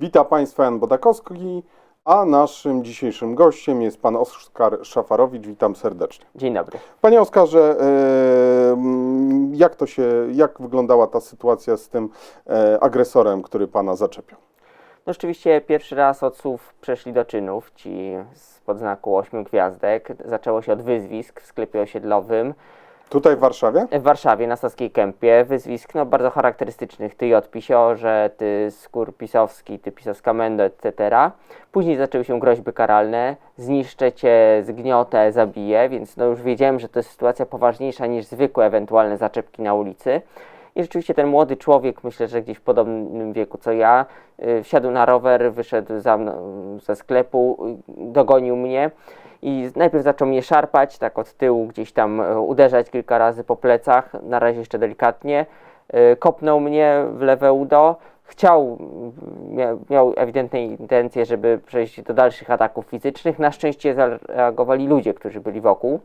Witam Państwa Jan Bodakowski, a naszym dzisiejszym gościem jest Pan Oskar Szafarowicz. Witam serdecznie. Dzień dobry. Panie Oskarze, e, jak to się, jak wyglądała ta sytuacja z tym e, agresorem, który Pana zaczepiał? No rzeczywiście pierwszy raz od słów przeszli do czynów, ci z podznaku ośmiu gwiazdek. Zaczęło się od wyzwisk w sklepie osiedlowym Tutaj w Warszawie? w Warszawie, na Saskiej Kępie. Wyzwisk no, bardzo charakterystycznych, ty J pisiorze, ty skór pisowski, ty pisowska mendo, etc. Później zaczęły się groźby karalne, zniszczę cię, zgniotę, zabiję, więc no już wiedziałem, że to jest sytuacja poważniejsza niż zwykłe ewentualne zaczepki na ulicy. Rzeczywiście ten młody człowiek, myślę, że gdzieś w podobnym wieku co ja, y, wsiadł na rower, wyszedł za mną ze sklepu, y, dogonił mnie i najpierw zaczął mnie szarpać, tak od tyłu gdzieś tam y, uderzać kilka razy po plecach, na razie jeszcze delikatnie. Kopnął mnie w lewe udo. Chciał, mia- miał ewidentne intencje, żeby przejść do dalszych ataków fizycznych. Na szczęście zareagowali ludzie, którzy byli wokół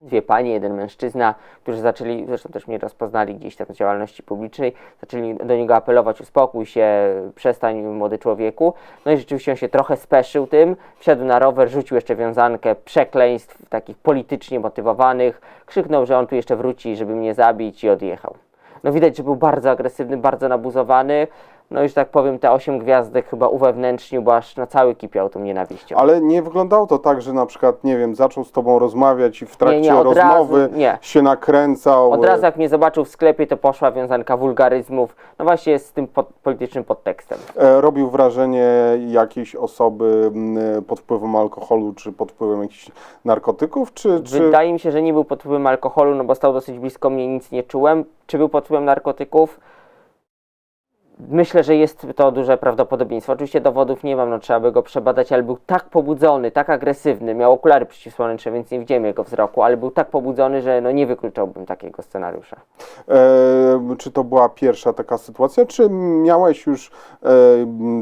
dwie panie, jeden mężczyzna, którzy zaczęli, zresztą też mnie rozpoznali gdzieś tam z działalności publicznej, zaczęli do niego apelować, uspokój się, przestań młody człowieku. No i rzeczywiście on się trochę speszył tym, wsiadł na rower, rzucił jeszcze wiązankę przekleństw takich politycznie motywowanych, krzyknął, że on tu jeszcze wróci, żeby mnie zabić i odjechał. No widać, że był bardzo agresywny, bardzo nabuzowany, no i że tak powiem te osiem gwiazdek chyba uwewnętrznił, bo aż na cały kipiał tą nienawiścią. Ale nie wyglądało to tak, że na przykład, nie wiem, zaczął z Tobą rozmawiać i w trakcie nie, razu, rozmowy nie. się nakręcał. Od razu jak mnie zobaczył w sklepie, to poszła wiązanka wulgaryzmów, no właśnie z tym pod, politycznym podtekstem. E, robił wrażenie jakiejś osoby m, pod wpływem alkoholu czy pod wpływem jakichś narkotyków, czy, czy... Wydaje mi się, że nie był pod wpływem alkoholu, no bo stał dosyć blisko mnie, nic nie czułem. Czy był pod wpływem narkotyków? Myślę, że jest to duże prawdopodobieństwo. Oczywiście dowodów nie mam, no trzeba by go przebadać, ale był tak pobudzony, tak agresywny, miał okulary przeciwsłoneczne, więc nie widziałem jego wzroku, ale był tak pobudzony, że no nie wykluczałbym takiego scenariusza. E, czy to była pierwsza taka sytuacja, czy miałeś już e,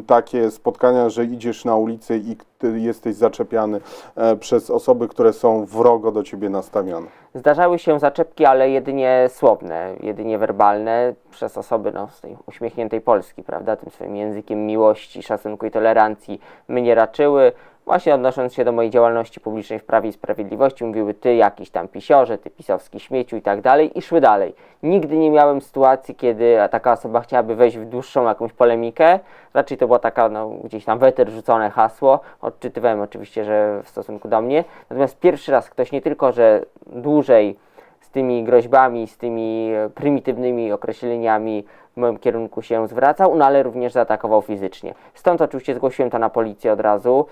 takie spotkania, że idziesz na ulicy i ty jesteś zaczepiany e, przez osoby, które są wrogo do ciebie nastawione? Zdarzały się zaczepki, ale jedynie słowne, jedynie werbalne przez osoby no, z tej uśmiechniętej Polski, prawda, tym swoim językiem miłości, szacunku i tolerancji mnie raczyły. Właśnie odnosząc się do mojej działalności publicznej w Prawie i Sprawiedliwości, mówiły ty jakiś tam pisiorze, ty pisowski śmieciu i tak dalej i szły dalej. Nigdy nie miałem sytuacji, kiedy taka osoba chciałaby wejść w dłuższą jakąś polemikę. Raczej to była taka no, gdzieś tam weter rzucone hasło. Odczytywałem oczywiście, że w stosunku do mnie. Natomiast pierwszy raz ktoś nie tylko, że dłużej z tymi groźbami, z tymi prymitywnymi określeniami w moim kierunku się zwracał, no ale również zaatakował fizycznie. Stąd oczywiście zgłosiłem to na policję od razu.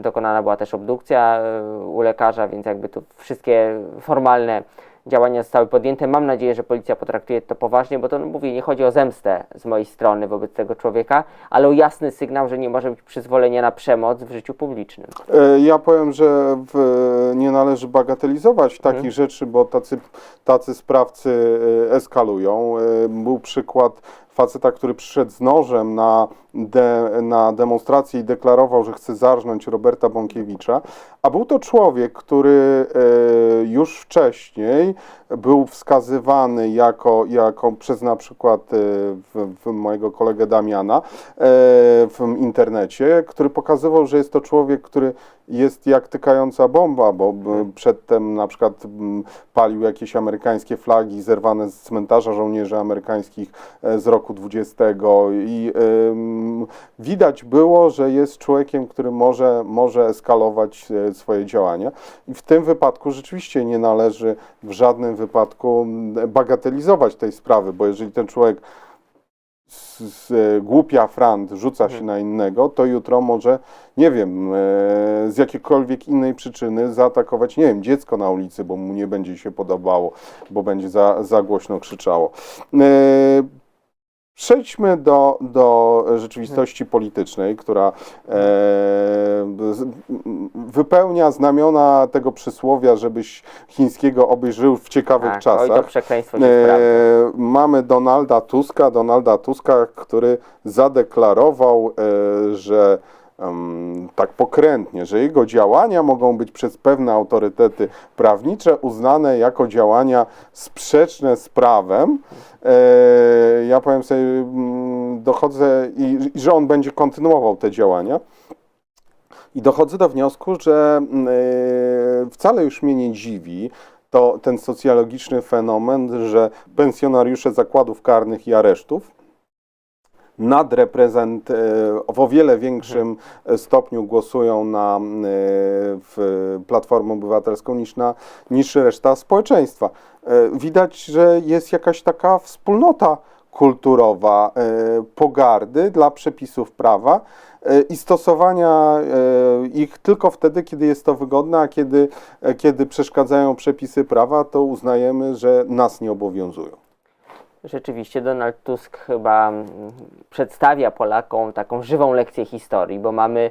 Dokonana była też obdukcja y, u lekarza, więc jakby tu wszystkie formalne działania zostały podjęte. Mam nadzieję, że policja potraktuje to poważnie, bo to no, mówię, nie chodzi o zemstę z mojej strony wobec tego człowieka, ale o jasny sygnał, że nie może być przyzwolenia na przemoc w życiu publicznym. E, Ja powiem, że w, nie należy bagatelizować takich rzeczy, bo tacy, tacy sprawcy e, eskalują. E, Był przykład faceta, który przyszedł z nożem na, de, na demonstrację i deklarował, że chce zarżnąć Roberta Bąkiewicza, a był to człowiek, który e, już wcześniej był wskazywany jako, jako przez na przykład e, w, w mojego kolegę Damiana e, w internecie, który pokazywał, że jest to człowiek, który jest jak tykająca bomba, bo b- przedtem na przykład palił jakieś amerykańskie flagi zerwane z cmentarza żołnierzy amerykańskich e, z roku 20 i widać było, że jest człowiekiem, który może, może eskalować e, swoje działania i w tym wypadku rzeczywiście nie należy w żadnym wypadku m, bagatelizować tej sprawy, bo jeżeli ten człowiek z, z głupia frant rzuca się na innego, to jutro może, nie wiem, e, z jakiejkolwiek innej przyczyny zaatakować, nie wiem, dziecko na ulicy, bo mu nie będzie się podobało, bo będzie za, za głośno krzyczało. E, Przejdźmy do, do rzeczywistości politycznej, która e, wypełnia znamiona tego przysłowia, żebyś chińskiego obyś żył w ciekawych Tak, czasach. oj, to przekleństwo się E, sprawdza. mamy Donalda Tuska, Donalda Tuska, który zadeklarował, e, że tak pokrętnie, że jego działania mogą być przez pewne autorytety prawnicze uznane jako działania sprzeczne z prawem. E, ja powiem sobie, mm, dochodzę i, i że on będzie kontynuował te działania. I dochodzę do wniosku, że mm, e, wcale już mnie nie dziwi to ten socjologiczny fenomen, że pensjonariusze zakładów karnych i aresztów nadreprezent e, w o wiele większym stopniu głosują na e, w Platformę Obywatelską niż, na, niż reszta społeczeństwa. E, Widać, że jest jakaś taka wspólnota kulturowa pogardy dla przepisów prawa i stosowania ich tylko wtedy, kiedy jest to wygodne, a kiedy, kiedy przeszkadzają przepisy prawa, to uznajemy, że nas nie obowiązują. Rzeczywiście Donald Tusk chyba przedstawia Polakom taką żywą lekcję historii, bo mamy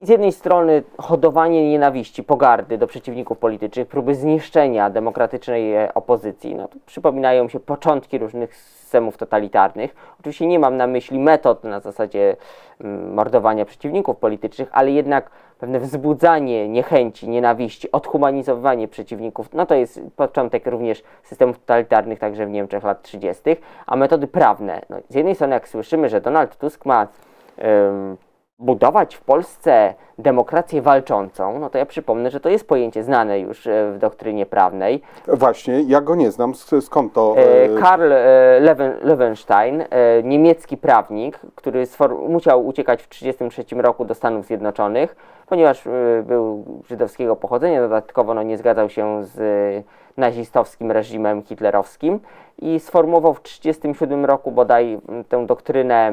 z jednej strony hodowanie nienawiści, pogardy do przeciwników politycznych, próby zniszczenia demokratycznej e, opozycji. No, przypominają mi się początki różnych systemów totalitarnych. Oczywiście nie mam na myśli metod na zasadzie mm, mordowania przeciwników politycznych, ale jednak pewne wzbudzanie niechęci, nienawiści, odhumanizowanie przeciwników, no to jest początek również systemów totalitarnych, także w Niemczech lat 30., a metody prawne. No, z jednej strony, jak słyszymy, że Donald Tusk ma budować w Polsce demokrację walczącą, no to ja przypomnę, że to jest pojęcie znane już e, w doktrynie prawnej. Właśnie, ja go nie znam, sk- skąd to... E, e, Karl Leven, Levenstein, e, niemiecki prawnik, który musiał uciekać w 1933 roku do Stanów Zjednoczonych, ponieważ e, był żydowskiego pochodzenia, dodatkowo no, nie zgadzał się z e, nazistowskim reżimem hitlerowskim i sformułował w 1937 roku bodaj tę doktrynę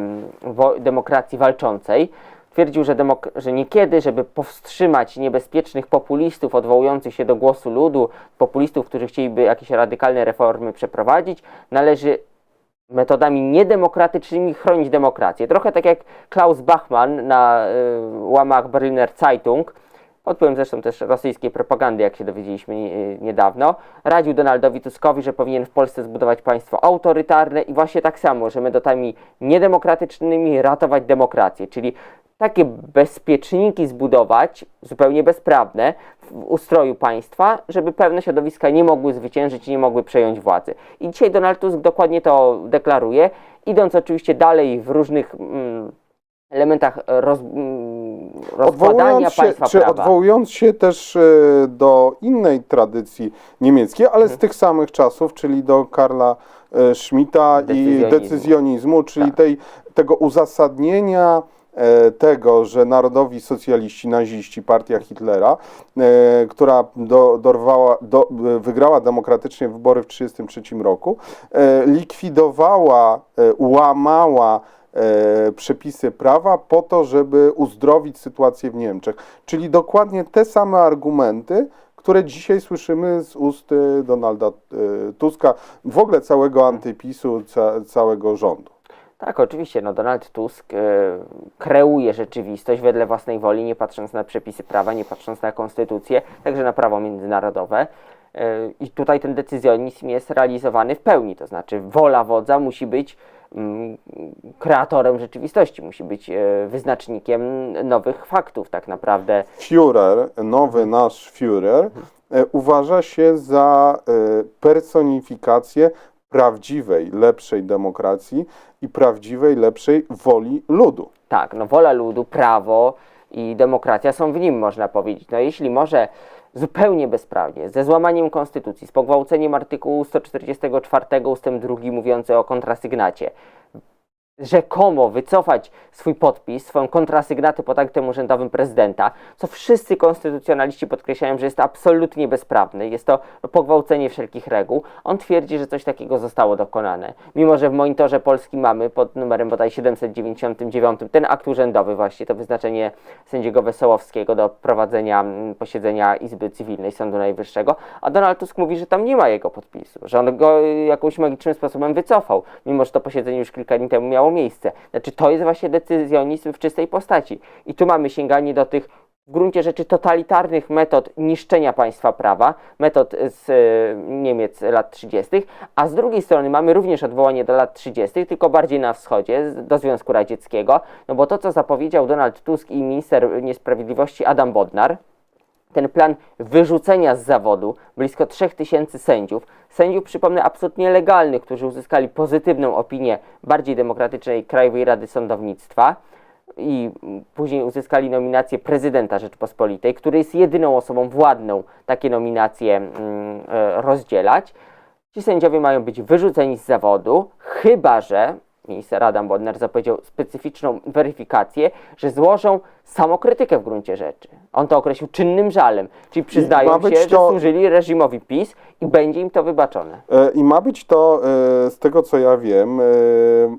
demokracji walczącej. Twierdził, że, demok- że niekiedy, żeby powstrzymać niebezpiecznych populistów odwołujących się do głosu ludu, populistów, którzy chcieliby jakieś radykalne reformy przeprowadzić, należy metodami niedemokratycznymi chronić demokrację. Trochę tak jak Klaus Bachmann na y, łamach Berliner Zeitung, pod zresztą też rosyjskiej propagandy, jak się dowiedzieliśmy niedawno, radził Donaldowi Tuskowi, że powinien w Polsce zbudować państwo autorytarne i właśnie tak samo, że metodami niedemokratycznymi ratować demokrację, czyli takie bezpieczniki zbudować, zupełnie bezprawne, w ustroju państwa, żeby pewne środowiska nie mogły zwyciężyć nie mogły przejąć władzy. I dzisiaj Donald Tusk dokładnie to deklaruje, idąc oczywiście dalej w różnych mm, elementach roz, mm, rozkładania Odwołując się, państwa czy prawa. odwołując się też e, do innej tradycji niemieckiej, ale Mhm. z tych samych czasów, czyli do Karla e, Schmidta i Decyzjonizmu. czyli Tak. tej, tego uzasadnienia e, tego, że narodowi socjaliści, naziści, partia Hitlera, e, która do, dorwała, do, e, wygrała demokratycznie wybory w 1933 roku, e, likwidowała, e, łamała e, przepisy prawa po to, żeby uzdrowić sytuację w Niemczech. Czyli dokładnie te same argumenty, które dzisiaj słyszymy z ust e, Donalda e, Tuska, w ogóle całego antypisu, ca, całego rządu. Tak, oczywiście. No Donald Tusk e, kreuje rzeczywistość wedle własnej woli, nie patrząc na przepisy prawa, nie patrząc na konstytucję, także na prawo międzynarodowe. E, I tutaj ten decyzjonizm jest realizowany w pełni, to znaczy wola wodza musi być kreatorem rzeczywistości, musi być e, wyznacznikiem nowych faktów tak naprawdę. Führer, nowy nasz Führer, e, uważa się za e, personifikację prawdziwej, lepszej demokracji i prawdziwej, lepszej woli ludu. Tak, no wola ludu, prawo i demokracja są w nim, można powiedzieć. No jeśli może zupełnie bezprawnie, ze złamaniem konstytucji, z pogwałceniem artykułu 144 ust. 2 mówiący o kontrasygnacie, rzekomo wycofać swój podpis, swoją kontrasygnatę pod aktem urzędowym prezydenta, co wszyscy konstytucjonaliści podkreślają, że jest absolutnie bezprawne. Jest to pogwałcenie wszelkich reguł. On twierdzi, że coś takiego zostało dokonane. Mimo, że w monitorze Polski mamy pod numerem bodaj 799 ten akt urzędowy właśnie, to wyznaczenie sędziego Wesołowskiego do prowadzenia mm, posiedzenia Izby Cywilnej Sądu Najwyższego, a Donald Tusk mówi, że tam nie ma jego podpisu, że on go y, jakimś magicznym sposobem wycofał, mimo że to posiedzenie już kilka dni temu miało miejsce. Znaczy to jest właśnie decyzjonizm w czystej postaci. I tu mamy sięganie do tych w gruncie rzeczy totalitarnych metod niszczenia państwa prawa, metod z e, Niemiec lat 30., a z drugiej strony mamy również odwołanie do lat 30., tylko bardziej na wschodzie, do Związku Radzieckiego, no bo to, co zapowiedział Donald Tusk i minister niesprawiedliwości Adam Bodnar, ten plan wyrzucenia z zawodu blisko 3000 sędziów, sędziów, przypomnę, absolutnie legalnych, którzy uzyskali pozytywną opinię bardziej demokratycznej Krajowej Rady Sądownictwa i później uzyskali nominację prezydenta Rzeczpospolitej, który jest jedyną osobą władną takie nominacje mm, e, rozdzielać. Ci sędziowie mają być wyrzuceni z zawodu, chyba że minister Adam Bodnar zapowiedział specyficzną weryfikację, że złożą samokrytykę w gruncie rzeczy. On to określił czynnym żalem, czyli przyznają się, że to- służyli reżimowi PiS i będzie im to wybaczone. E, I ma być to, e, z tego co ja wiem, e,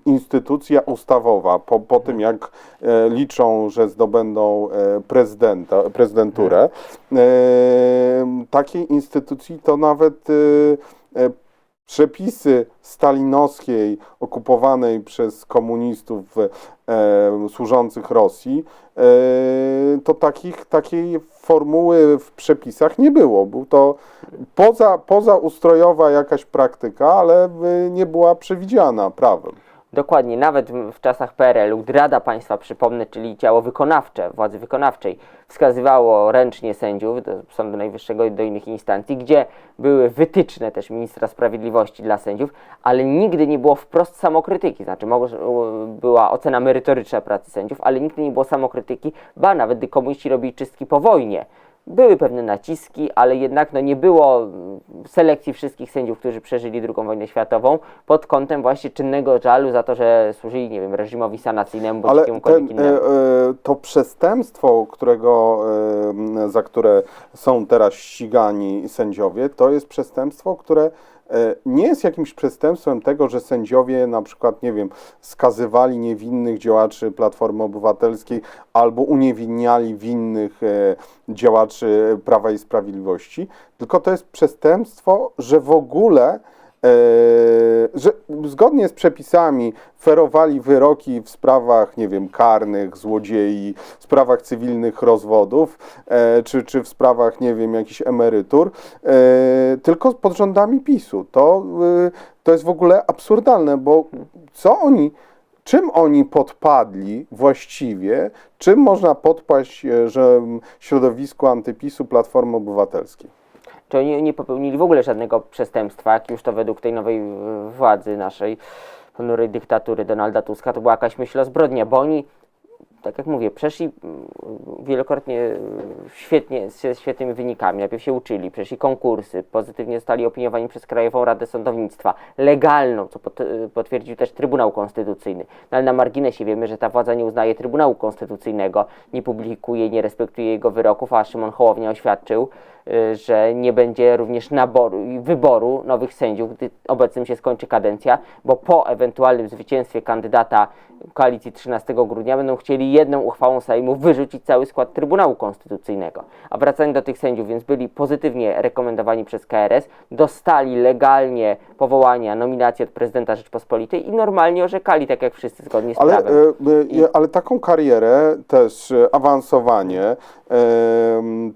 instytucja ustawowa. Po, po tym, jak liczą, że zdobędą prezydenta, prezydenturę, e, takiej instytucji to nawet przepisy stalinowskiej, okupowanej przez komunistów e, służących Rosji, e, to takich, takiej formuły w przepisach nie było. Był to poza, pozaustrojowa jakaś praktyka, ale y, nie była przewidziana prawem. Dokładnie, nawet w czasach PRL-u, gdy Rada Państwa, przypomnę, czyli ciało wykonawcze, władzy wykonawczej, wskazywało ręcznie sędziów do Sądu Najwyższego i do innych instancji, gdzie były wytyczne też ministra sprawiedliwości dla sędziów, ale nigdy nie było wprost samokrytyki, znaczy mogło, była ocena merytoryczna pracy sędziów, ale nigdy nie było samokrytyki, ba nawet gdy komuniści robili czystki po wojnie, były pewne naciski, ale jednak no, nie było selekcji wszystkich sędziów, którzy przeżyli II wojnę światową pod kątem właśnie czynnego żalu za to, że służyli, nie wiem, reżimowi sanacyjnemu bądź jakiemukolwiek ten, e, innemu. e, to przestępstwo, którego, e, za które są teraz ścigani sędziowie, to jest przestępstwo, które nie jest jakimś przestępstwem tego, że sędziowie na przykład, nie wiem, skazywali niewinnych działaczy Platformy Obywatelskiej albo uniewinniali winnych e, działaczy Prawa i Sprawiedliwości, tylko to jest przestępstwo, że w ogóle e, że zgodnie z przepisami ferowali wyroki w sprawach, nie wiem, karnych, złodziei, w sprawach cywilnych rozwodów, e, czy, czy w sprawach, nie wiem, jakichś emerytur, e, tylko pod rządami PiSu. To, to jest w ogóle absurdalne, bo co oni, czym oni podpadli właściwie, czym można podpaść, że środowisku antypisu Platformy Obywatelskiej? Czy oni nie popełnili w ogóle żadnego przestępstwa, jak już to według tej nowej władzy naszej ponurej dyktatury Donalda Tuska, to była jakaś myśl o zbrodnia, bo oni, tak jak mówię, przeszli mm, wielokrotnie e, świetnie, ze świetnymi wynikami. Najpierw się uczyli, przeszli konkursy, pozytywnie zostali opiniowani przez Krajową Radę Sądownictwa, legalną, co e, potwierdził też Trybunał Konstytucyjny. No, ale na marginesie wiemy, że ta władza nie uznaje Trybunału Konstytucyjnego, nie publikuje, nie respektuje jego wyroków, a Szymon Hołownia oświadczył, y, że nie będzie również naboru wyboru nowych sędziów, gdy obecnym się skończy kadencja, bo po ewentualnym zwycięstwie kandydata koalicji 13 grudnia będą chcieli jedną uchwałą Sejmu wyrzucić cały skład Trybunału Konstytucyjnego. A wracając do tych sędziów, więc byli pozytywnie rekomendowani przez KRS, dostali legalnie powołania, nominacje od prezydenta Rzeczpospolitej i normalnie orzekali, tak jak wszyscy zgodnie z Ale, prawem. e, e, ale taką karierę, też e, awansowanie, e,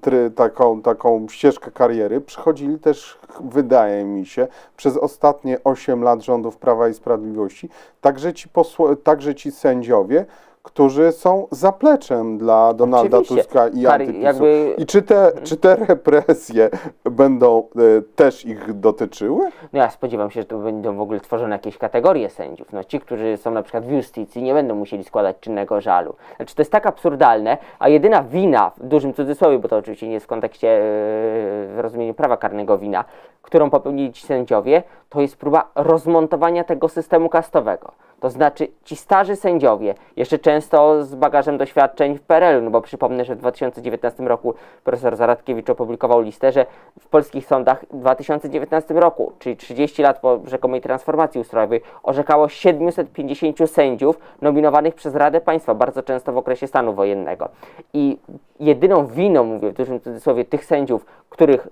try, taką, taką ścieżkę kariery przechodzili też, wydaje mi się, przez ostatnie 8 lat rządów Prawa i Sprawiedliwości, także ci, posło, także ci sędziowie, którzy są zapleczem dla Donalda Oczywiście. Tuska i Kar- antypisu. jakby- I czy te, czy te represje będą e, też ich dotyczyły? No ja spodziewam się, że to będą w ogóle tworzone jakieś kategorie sędziów. No ci, którzy są na przykład w justycji, nie będą musieli składać czynnego żalu. Znaczy to jest tak absurdalne, a jedyna wina, w dużym cudzysłowie, bo to oczywiście nie jest w kontekście yy, w rozumieniu prawa karnego wina, którą popełnili ci sędziowie, to jest próba rozmontowania tego systemu kastowego. To znaczy ci starzy sędziowie, jeszcze często z bagażem doświadczeń w PRL-u, no bo przypomnę, że w 2019 roku profesor Zaradkiewicz opublikował listę, że w polskich sądach w 2019 roku, czyli 30 lat po rzekomej transformacji ustrojowej, orzekało 750 sędziów nominowanych przez Radę Państwa, bardzo często w okresie stanu wojennego. I jedyną winą, mówię w dużym cudzysłowie, tych sędziów, których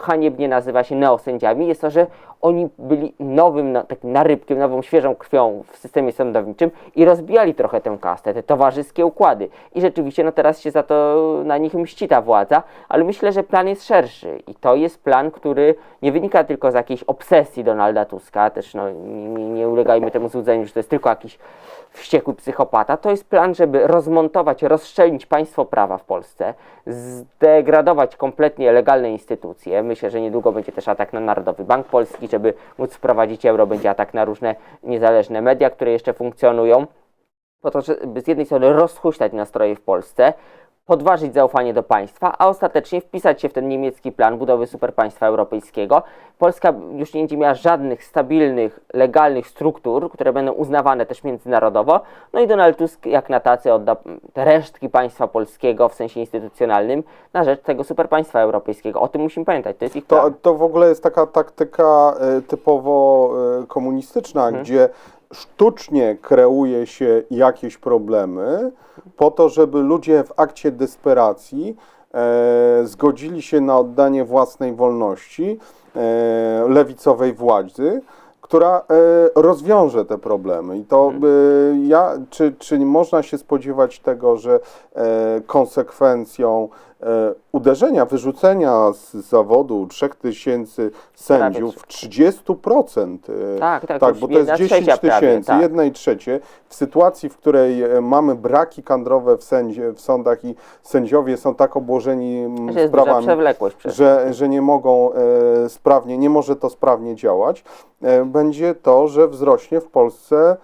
haniebnie nazywa się neosędziami, jest to, że oni byli nowym, no, takim narybkiem, nową, świeżą krwią w systemie sądowniczym i rozbijali trochę tę kastę, te towarzyskie układy. I rzeczywiście, no teraz się za to na nich mści ta władza, ale myślę, że plan jest szerszy i to jest plan, który nie wynika tylko z jakiejś obsesji Donalda Tuska, też no, nie, nie- nie ulegajmy temu złudzeniu, że to jest tylko jakiś wściekły psychopata. To jest plan, żeby rozmontować, rozszczelnić państwo prawa w Polsce, zdegradować kompletnie legalne instytucje. Myślę, że niedługo będzie też atak na Narodowy Bank Polski, żeby móc wprowadzić euro, będzie atak na różne niezależne media, które jeszcze funkcjonują. Po to, żeby z jednej strony rozhuśtać nastroje w Polsce, podważyć zaufanie do państwa, a ostatecznie wpisać się w ten niemiecki plan budowy superpaństwa europejskiego. Polska już nie będzie miała żadnych stabilnych, legalnych struktur, które będą uznawane też międzynarodowo. No i Donald Tusk jak na tacy odda te resztki państwa polskiego w sensie instytucjonalnym na rzecz tego superpaństwa europejskiego. O tym musimy pamiętać, to jest ich To, plan. to w ogóle jest taka taktyka e, typowo e, komunistyczna, Mhm. gdzie sztucznie kreuje się jakieś problemy po to, żeby ludzie w akcie desperacji e, zgodzili się na oddanie własnej wolności e, lewicowej władzy, która e, rozwiąże te problemy. I to e, ja, czy, czy można się spodziewać tego, że e, konsekwencją uderzenia, wyrzucenia z zawodu 3000 sędziów 30%. e, Tak, tak, tak bo to jest jedna 10 trzecia prawie, tysięcy, tak. jednej trzecie, w sytuacji, w której e, mamy braki kadrowe w, sędzie, w sądach i sędziowie są tak obłożeni mm, Że sprawami, że, że nie mogą e, sprawnie, nie może to sprawnie działać, e, będzie to, że wzrośnie w Polsce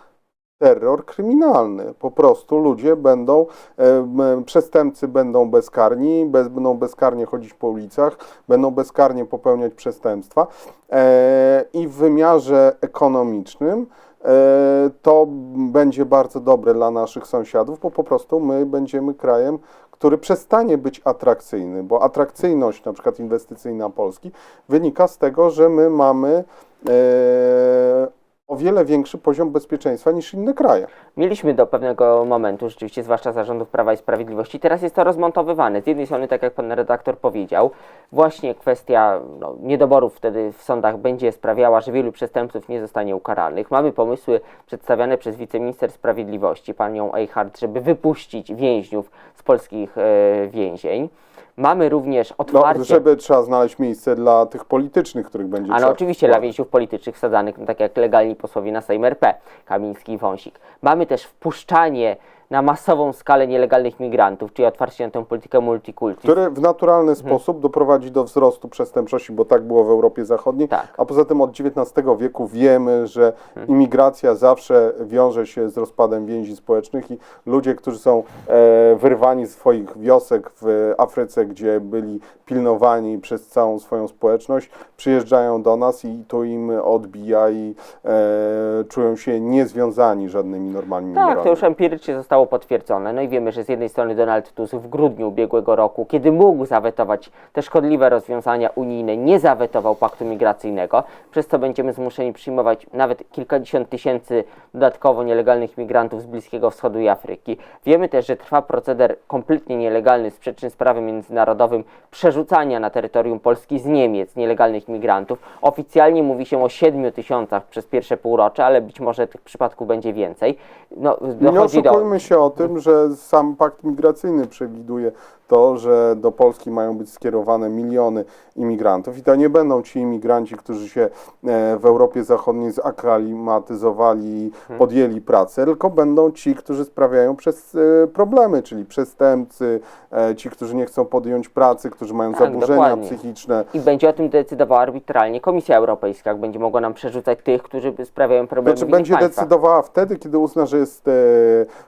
terror kryminalny. Po prostu ludzie będą, e, przestępcy będą bezkarni, bez, będą bezkarnie chodzić po ulicach, będą bezkarnie popełniać przestępstwa e, i w wymiarze ekonomicznym e, to będzie bardzo dobre dla naszych sąsiadów, bo po prostu my będziemy krajem, który przestanie być atrakcyjny, bo atrakcyjność na przykład inwestycyjna Polski wynika z tego, że my mamy e, o wiele większy poziom bezpieczeństwa niż inne kraje. Mieliśmy do pewnego momentu, rzeczywiście, zwłaszcza zarządów Prawa i Sprawiedliwości, teraz jest to rozmontowywane. Z jednej strony, tak jak pan redaktor powiedział, właśnie kwestia no, niedoborów wtedy w sądach będzie sprawiała, że wielu przestępców nie zostanie ukaranych. Mamy pomysły przedstawiane przez wiceminister sprawiedliwości, panią Eichhardt, żeby wypuścić więźniów z polskich e, więzień. Mamy również No, otwarcie... żeby trzeba znaleźć miejsce dla tych politycznych, których będzie Ale trzeba oczywiście dla więźniów politycznych wsadzanych, no tak jak legalni posłowie na Sejm RP, Kamiński i Wąsik. Mamy też wpuszczanie na masową skalę nielegalnych migrantów, czyli otwarcie na tę politykę multikulti. Który w naturalny Mhm. sposób doprowadzi do wzrostu przestępczości, bo tak było w Europie Zachodniej. Tak. A poza tym od XIX wieku wiemy, że Mhm. imigracja zawsze wiąże się z rozpadem więzi społecznych i ludzie, którzy są e, wyrwani z swoich wiosek w Afryce, gdzie byli pilnowani przez całą swoją społeczność, przyjeżdżają do nas i tu im odbija i e, czują się niezwiązani żadnymi normalnymi Tak, to morami. już empirycznie zostało potwierdzone. No i wiemy, że z jednej strony Donald Tusk w grudniu ubiegłego roku, kiedy mógł zawetować te szkodliwe rozwiązania unijne, nie zawetował paktu migracyjnego, przez co będziemy zmuszeni przyjmować nawet kilkadziesiąt tysięcy dodatkowo nielegalnych migrantów z Bliskiego Wschodu i Afryki. Wiemy też, że trwa proceder kompletnie nielegalny, sprzeczny z prawem międzynarodowym, przerzucania na terytorium Polski z Niemiec nielegalnych migrantów. Oficjalnie mówi się o 7 tysiącach przez pierwsze półrocze, ale być może tych przypadków będzie więcej. No, dochodzi do... się o tym, że sam pakt migracyjny przewiduje to, że do Polski mają być skierowane miliony imigrantów i to nie będą ci imigranci, którzy się e, w Europie Zachodniej zaklimatyzowali i Mhm. podjęli pracę, tylko będą ci, którzy sprawiają przez e, problemy, czyli przestępcy, e, ci, którzy nie chcą podjąć pracy, którzy mają Tak, zaburzenia dokładnie. psychiczne. I będzie o tym decydowała arbitralnie Komisja Europejska, jak będzie mogła nam przerzucać tych, którzy sprawiają problemy Znaczy w innych będzie decydowała wtedy, kiedy uzna, że jest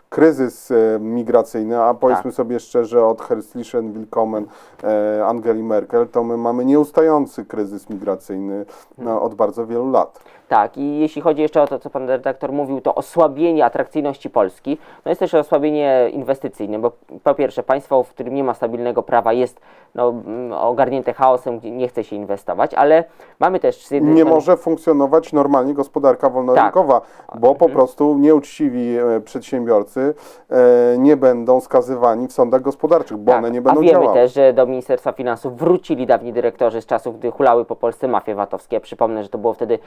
kryzys e, migracyjny, a powiedzmy Tak. sobie szczerze, od Herzlichen Willkommen e, Angeli Merkel, to my mamy nieustający kryzys migracyjny no, od bardzo wielu lat. Tak, i jeśli chodzi jeszcze o to, co pan redaktor mówił, to osłabienie atrakcyjności Polski, no jest też osłabienie inwestycyjne, bo po pierwsze państwo, w którym nie ma stabilnego prawa jest no, mm, ogarnięte chaosem, nie chce się inwestować, ale mamy też Nie strony- może funkcjonować normalnie gospodarka wolnorynkowa, bo Mhm. po prostu nieuczciwi e, przedsiębiorcy e, nie będą skazywani w sądach gospodarczych, bo one nie a będą wiemy działały. też, że do Ministerstwa Finansów wrócili dawni dyrektorzy z czasów, gdy hulały po Polsce mafie VAT-owskie. Przypomnę, że to było wtedy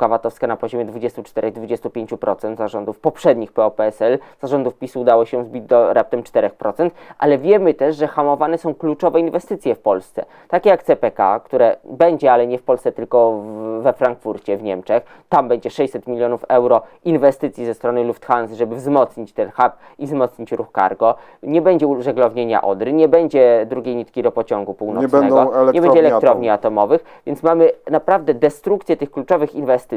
luka VAT-owska na poziomie 24-25% zarządów poprzednich PO-PSL. Zarządów PiSu udało się zbić do raptem 4%, ale wiemy też, że hamowane są kluczowe inwestycje w Polsce, takie jak CPK, które będzie, ale nie w Polsce, tylko w, we Frankfurcie w Niemczech. Tam będzie 600 milionów euro inwestycji ze strony Lufthansa, żeby wzmocnić ten hub i wzmocnić ruch cargo. Nie będzie użeglownienia Odry, nie będzie drugiej nitki do pociągu północnego, będą nie będzie elektrowni elektrowni atomowych, więc mamy naprawdę destrukcję tych kluczowych inwestycji,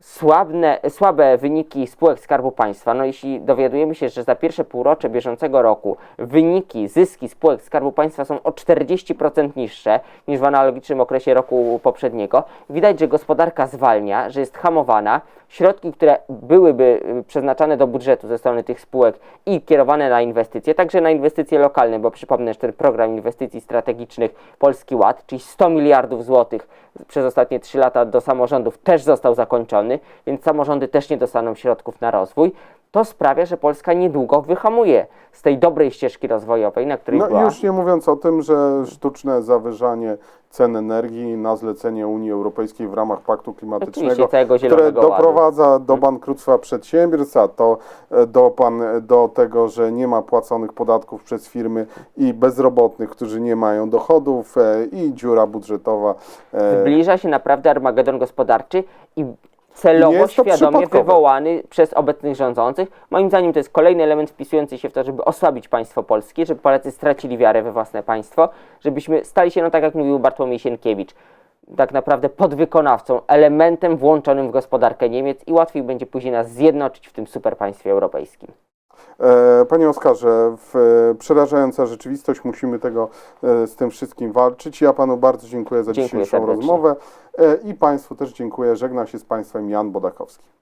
słabne, słabe wyniki spółek Skarbu Państwa. No jeśli dowiadujemy się, że za pierwsze półrocze bieżącego roku wyniki, zyski spółek Skarbu Państwa są o 40% niższe niż w analogicznym okresie roku poprzedniego, widać, że gospodarka zwalnia, że jest hamowana. Środki, które byłyby y, przeznaczane do budżetu ze strony tych spółek i kierowane na inwestycje, także na inwestycje lokalne, bo przypomnę, że ten program inwestycji strategicznych Polski Ład, czyli 100 miliardów złotych przez ostatnie 3 lata do samorządów też został zakończony, więc samorządy też nie dostaną środków na rozwój. To sprawia, że Polska niedługo wyhamuje z tej dobrej ścieżki rozwojowej, na której No była. już nie mówiąc o tym, że sztuczne zawyżanie cen energii na zlecenie Unii Europejskiej w ramach Paktu Klimatycznego, które Zielonego Ładu. doprowadza do bankructwa przedsiębiorstw, a to e, do, pan, do tego, że nie ma płaconych podatków przez firmy i bezrobotnych, którzy nie mają dochodów e, i dziura budżetowa. e, Zbliża się naprawdę Armagedon gospodarczy i celowo, jest to świadomie przypadkowe. wywołany przez obecnych rządzących. Moim zdaniem to jest kolejny element wpisujący się w to, żeby osłabić państwo polskie, żeby Polacy stracili wiarę we własne państwo, żebyśmy stali się, no tak jak mówił Bartłomiej Sienkiewicz, tak naprawdę podwykonawcą, elementem włączonym w gospodarkę Niemiec i łatwiej będzie później nas zjednoczyć w tym superpaństwie europejskim. E, Panie Oskarze, e, przerażająca rzeczywistość, musimy tego e, z tym wszystkim walczyć. Ja Panu bardzo dziękuję za Dziękuję dzisiejszą serdecznie. rozmowę i Państwu też dziękuję. Żegnam się z Państwem Jan Bodakowski.